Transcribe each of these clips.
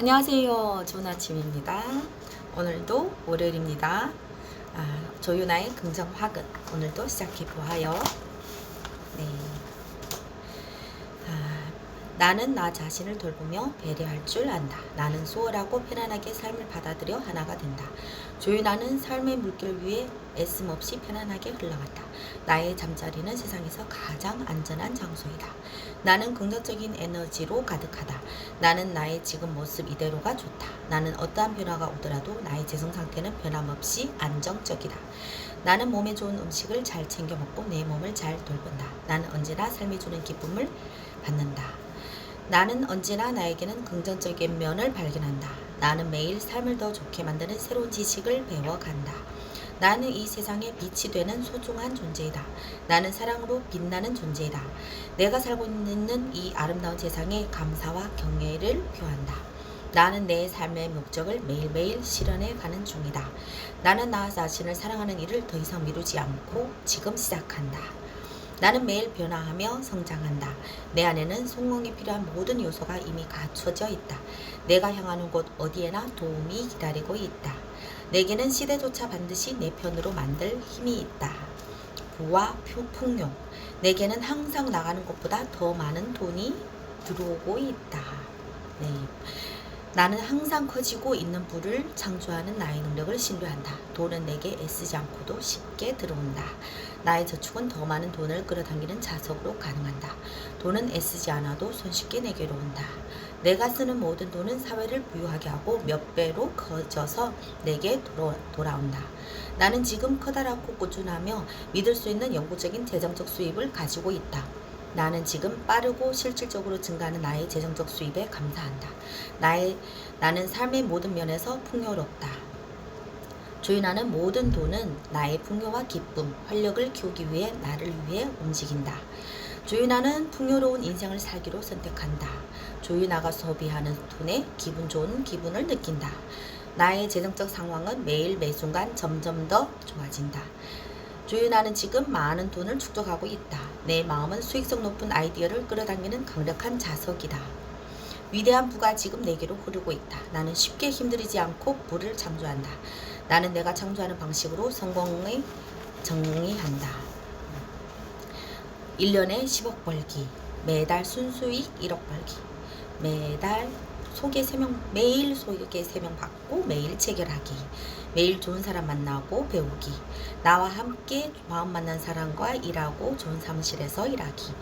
안녕하세요. 좋은 아침입니다. 오늘도 월요일입니다. 아, 조윤아의 긍정 화근 오늘도 시작해 보아요. 네. 아, 나는 나 자신을 돌보며 배려할 줄 안다. 나는 수월하고 편안하게 삶을 받아들여 하나가 된다. 조윤아는 삶의 물길 위에 애씀 없이 편안하게 흘러간다. 나의 잠자리는 세상에서 가장 안전한 장소이다. 나는 긍정적인 에너지로 가득하다. 나는 나의 지금 모습 이대로가 좋다. 나는 어떠한 변화가 오더라도 나의 재성 상태는 변함없이 안정적이다. 나는 몸에 좋은 음식을 잘 챙겨 먹고 내 몸을 잘 돌본다. 나는 언제나 삶이 주는 기쁨을 받는다. 나는 언제나 나에게는 긍정적인 면을 발견한다. 나는 매일 삶을 더 좋게 만드는 새로운 지식을 배워간다. 나는 이 세상에 빛이 되는 소중한 존재이다. 나는 사랑으로 빛나는 존재이다. 내가 살고 있는 이 아름다운 세상에 감사와 경애를 표한다. 나는 내 삶의 목적을 매일매일 실현해 가는 중이다. 나는 나 자신을 사랑하는 일을 더 이상 미루지 않고 지금 시작한다. 나는 매일 변화하며 성장한다. 내 안에는 성공에 필요한 모든 요소가 이미 갖춰져 있다. 내가 향하는 곳 어디에나 도움이 기다리고 있다. 내게는 시대조차 반드시 내 편으로 만들 힘이 있다. 부와 표- 풍요. 내게는 항상 나가는 것보다 더 많은 돈이 들어오고 있다. 네. 나는 항상 커지고 있는 부를 창조하는 나의 능력을 신뢰한다. 돈은 내게 애쓰지 않고도 쉽게 들어온다. 나의 저축은 더 많은 돈을 끌어당기는 자석으로 가능한다. 돈은 애쓰지 않아도 손쉽게 내게로 온다. 내가 쓰는 모든 돈은 사회를 부유하게 하고 몇 배로 커져서 내게 돌아, 돌아온다. 나는 지금 커다랗고 꾸준하며 믿을 수 있는 영구적인 재정적 수입을 가지고 있다. 나는 지금 빠르고 실질적으로 증가하는 나의 재정적 수입에 감사한다. 나의 나는 삶의 모든 면에서 풍요롭다. 주인하는 모든 돈은 나의 풍요와 기쁨, 활력을 키우기 위해 나를 위해 움직인다. 조윤아는 풍요로운 인생을 살기로 선택한다. 조윤아가 소비하는 돈에 기분 좋은 기분을 느낀다. 나의 재정적 상황은 매일 매순간 점점 더 좋아진다. 조윤아는 지금 많은 돈을 축적하고 있다. 내 마음은 수익성 높은 아이디어를 끌어당기는 강력한 자석이다. 위대한 부가 지금 내게로 흐르고 있다. 나는 쉽게 힘들이지 않고 부를 창조한다. 나는 내가 창조하는 방식으로 성공을 정의한다. 1년에 10억 벌기, 매달 순수익 1억 벌기, 매달 소개 3명, 매일 소개 3명 받고 매일 체결하기, 매일 좋은 사람 만나고 배우기, 나와 함께 마음 만난 사람과 일하고 좋은 사무실에서 일하기,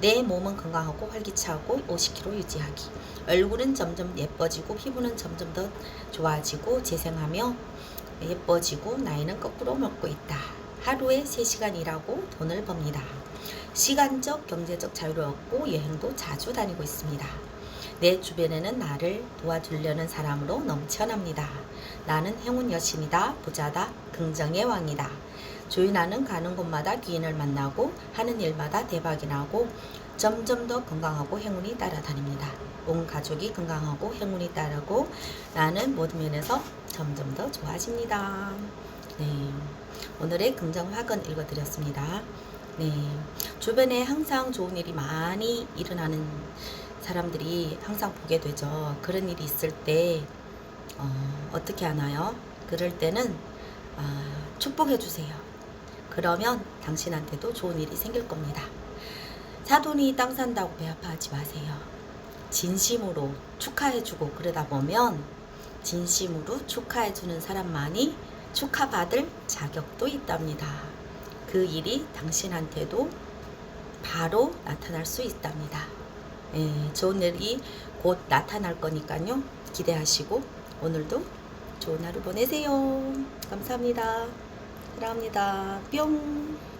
내 몸은 건강하고 활기차고 50kg 유지하기, 얼굴은 점점 예뻐지고 피부는 점점 더 좋아지고 재생하며 예뻐지고 나이는 거꾸로 먹고 있다. 하루에 3시간 일하고 돈을 법니다. 시간적, 경제적 자유를 얻고 여행도 자주 다니고 있습니다. 내 주변에는 나를 도와주려는 사람으로 넘쳐납니다. 나는 행운 여신이다, 부자다, 긍정의 왕이다. 조인아는 가는 곳마다 귀인을 만나고 하는 일마다 대박이 나고 점점 더 건강하고 행운이 따라다닙니다. 온 가족이 건강하고 행운이 따르고 나는 모든 면에서 점점 더 좋아집니다. 네. 오늘의 긍정 화근 읽어드렸습니다. 네. 주변에 항상 좋은 일이 많이 일어나는 사람들이 항상 보게 되죠. 그런 일이 있을 때, 어, 어떻게 하나요? 그럴 때는, 아, 축복해 주세요. 그러면 당신한테도 좋은 일이 생길 겁니다. 사돈이 땅 산다고 배 아파하지 마세요. 진심으로 축하해주고 그러다 보면 진심으로 축하해주는 사람만이 축하받을 자격도 있답니다. 그 일이 당신한테도 바로 나타날 수 있답니다. 예, 좋은 일이 곧 나타날 거니까요. 기대하시고 오늘도 좋은 하루 보내세요. 감사합니다. 사랑합니다. 뿅.